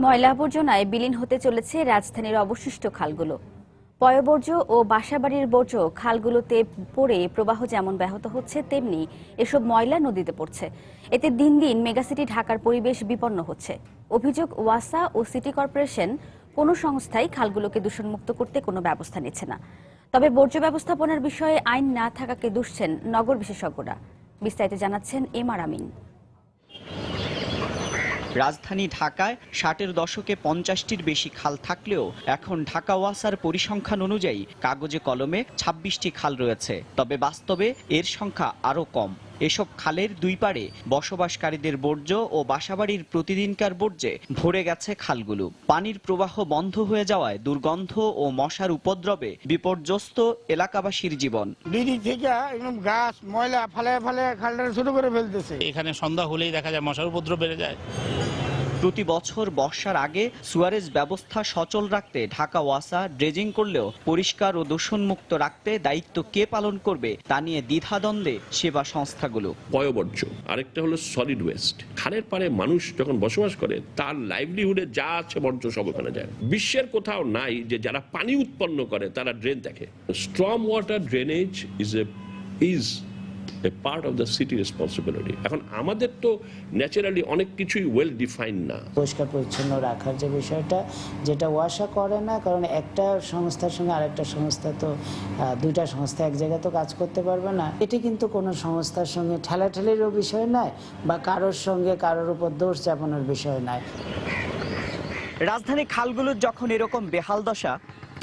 ময়লা আবর্জনায় বিলীন হতে চলেছে রাজধানীর অবশিষ্ট খালগুলো। পয়বর্জ্য ও বাসাবাড়ির বর্জ্য খালগুলোতে পড়ে প্রবাহ যেমন ব্যাহত হচ্ছে, তেমনি এসব ময়লা নদীতে পড়ছে। এতে দিন দিন মেগাসিটি ঢাকার পরিবেশ বিপন্ন হচ্ছে। অভিযোগ, ওয়াসা ও সিটি কর্পোরেশন কোনো সংস্থাই খালগুলোকে দূষণমুক্ত করতে কোনো ব্যবস্থা নিচ্ছে না। তবে বর্জ্য ব্যবস্থাপনার বিষয়ে আইন না থাকাকে দুষছেন নগর বিশেষজ্ঞরা। বিস্তারিত জানাচ্ছেন এম আর আমিন। রাজধানী ঢাকায় ষাটের দশকে পঞ্চাশটির বেশি খাল থাকলেও এখন ঢাকা ওয়াসার পরিসংখ্যান অনুযায়ী কাগজে কলমে ছাব্বিশটি খাল রয়েছে। তবে বাস্তবে এর সংখ্যা আরও কম। এসব খালের দুই পাড়ে বসবাসকারীদের বর্জ্য ও বাসাবাড়ির প্রতিদিনকার বর্জ্যে ভরে গেছে খালগুলো। পানির প্রবাহ বন্ধ হয়ে যাওয়ায় দুর্গন্ধ ও মশার উপদ্রবে বিপর্যস্ত এলাকাবাসীর জীবন। দিদি থেকে একদম গাছ ময়লা ফালে ফালে খালটা শুরু করে ফেলতেছে। এখানে সন্ধ্যা হলেই দেখা যায় মশার উপদ্রব বেড়ে যায়। প্রতি বছর বর্ষার আগে সুয়ারেজ ব্যবস্থা সচল রাখতে ঢাকা ওয়াসা ড্রেজিং করলেও পরিষ্কার ও দূষণমুক্ত রাখতে দায়িত্ব কে পালন করবে তা নিয়ে দ্বিধাদ্বন্দ্বে সেবা সংস্থাগুলো। পয়বর্জ্য, আরেকটা হলো সলিড ওয়েস্ট খালের পারে মানুষ যখন বসবাস করে, তার লাইভলিহুডে যা আছে বর্জ্য সব ওখানে যায়। বিশ্বের কোথাও নাই যে যারা পানি উৎপন্ন করে, তারা ড্রেন দেখে। Storm water drainage is a is a part of the city responsibility এখন আমাদের তো ন্যাচারালি অনেক কিছুই ওয়েল ডিফাইন না। পরিষ্কার পরিচ্ছন্ন রাখার যে বিষয়টা যেটা ওয়াশা করে না কারণ একটা সংস্থার সঙ্গে আরেকটা সংস্থা তো দুইটা সংস্থা এক জায়গায় তো কাজ করতে পারবে না। এটি কিন্তু কোনো সংস্থার সঙ্গে ঠেলাঠেলিরও বিষয় নয় বা কারোর সঙ্গে কারোর উপর দোষ চাপানোর বিষয় নয়। রাজধানী খালগুলোর যখন এরকম বেহাল দশা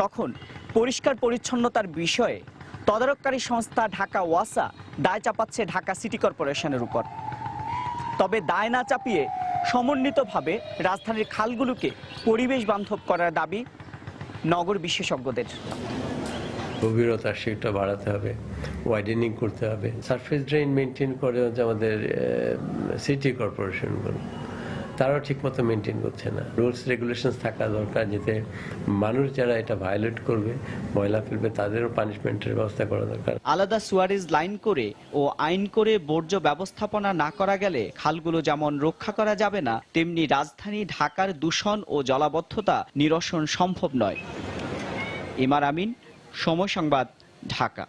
তখন পরিষ্কার পরিচ্ছন্নতার বিষয়ে তদারককারী সংস্থা ঢাকা ওয়াসা দায় চাপাচ্ছে ঢাকা সিটি কর্পোরেশনের উপর। তবে দায় না চাপিয়ে সমন্বিতভাবে রাজধানীর খালগুলোকে পরিবেশ বান্ধব করার দাবি নগর বিশেষজ্ঞদের। গভীরতা সেটা বাড়াতে হবে ওয়াইডেনিং করতে হবে সারফেস ড্রেন মেনটেন করে হচ্ছে আমাদের সিটি কর্পোরেশনগুলো তারাও ঠিকমতো মেনটেন করছে না। রুলস রেগুলেশনস থাকা দরকার যাতে মানুষ যারা এটা ভায়োলেট করবে, ময়লা ফেলবে, তাদেরও পানিশমেন্টের ব্যবস্থা করা দরকার। আলাদা সুয়ারেজ লাইন করে ও আইন করে বর্জ্য ব্যবস্থাপনা না করা গেলে খালগুলো যেমন রক্ষা করা যাবে না, তেমনি রাজধানী ঢাকার দূষণ ও জলাবদ্ধতা নিরসন সম্ভব নয়। ইমার আমিন, সময় সংবাদ, ঢাকা।